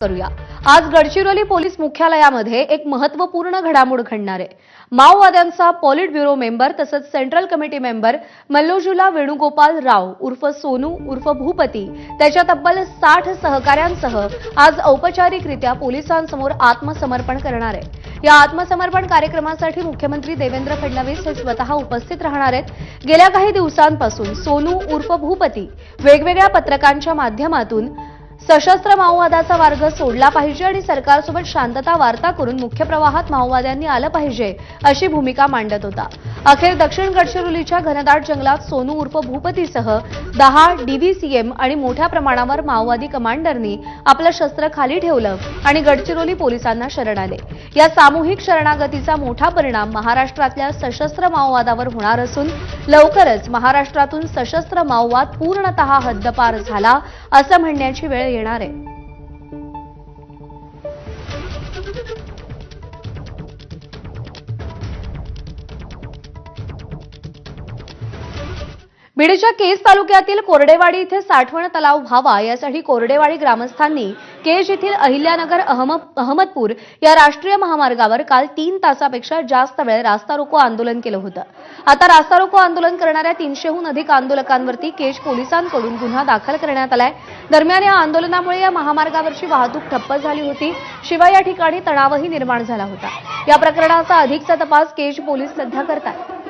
करूया. आज गडचिरोली पोलीस मुख्यालयामध्ये एक महत्त्वपूर्ण घडामोड घडणार आहे. माओवाद्यांचा पॉलिट ब्युरो मेंबर तसंच central committee member Mallojula Venugopal Rao उर्फ सोनू उर्फ भूपती त्याच्या तब्बल साठ सहकाऱ्यांसह आज औपचारिकरित्या पोलिसांसमोर आत्मसमर्पण करणार आहे. या आत्मसमर्पण कार्यक्रमासाठी मुख्यमंत्री देवेंद्र फडणवीस हे स्वतः उपस्थित राहणार आहेत. गेल्या काही दिवसांपासून सोनू उर्फ भूपती वेगवेगळ्या पत्रकांच्या माध्यमातून सशस्त्र माओवादाचा मार्ग सोडला पाहिजे आणि सरकारसोबत शांतता वार्ता करून मुख्य प्रवाहात माओवाद्यांनी आलं पाहिजे अशी भूमिका मांडत होता. अखेर दक्षिण गडचिरोलीच्या घनदाट जंगलात सोनू उर्फ भूपतीसह दहा डीव्हीसीएम आणि मोठ्या प्रमाणावर माओवादी कमांडरनी आपलं शस्त्र खाली ठेवलं आणि गडचिरोली पोलिसांना शरण आले. या सामूहिक शरणागतीचा मोठा परिणाम महाराष्ट्रातल्या सशस्त्र माओवादावर होणार असून लवकरच महाराष्ट्रातून सशस्त्र माओवाद पूर्णतः हद्दपार झाला असं म्हणण्याची वेळ येणार आहे. बीडच्या केज तालुक्यातील कोरडेवाडी इथे साठवण तलाव व्हावा यासाठी कोरडेवाडी ग्रामस्थांनी केज येथील अहिल्यानगर अहमदपूर या राष्ट्रीय महामार्गावर काल तीन तासापेक्षा जास्त वेळ रास्ता रोको आंदोलन केलं होतं. आता रास्ता रोको आंदोलन करणाऱ्या तीनशेहून अधिक आंदोलकांवरती केज पोलिसांकडून गुन्हा दाखल करण्यात आलाय. दरम्यान या आंदोलनामुळे या महामार्गावरची वाहतूक ठप्प झाली होती. शिवाय या ठिकाणी तणावही निर्माण झाला होता. या प्रकरणाचा अधिकचा तपास केज पोलीस सध्या करतात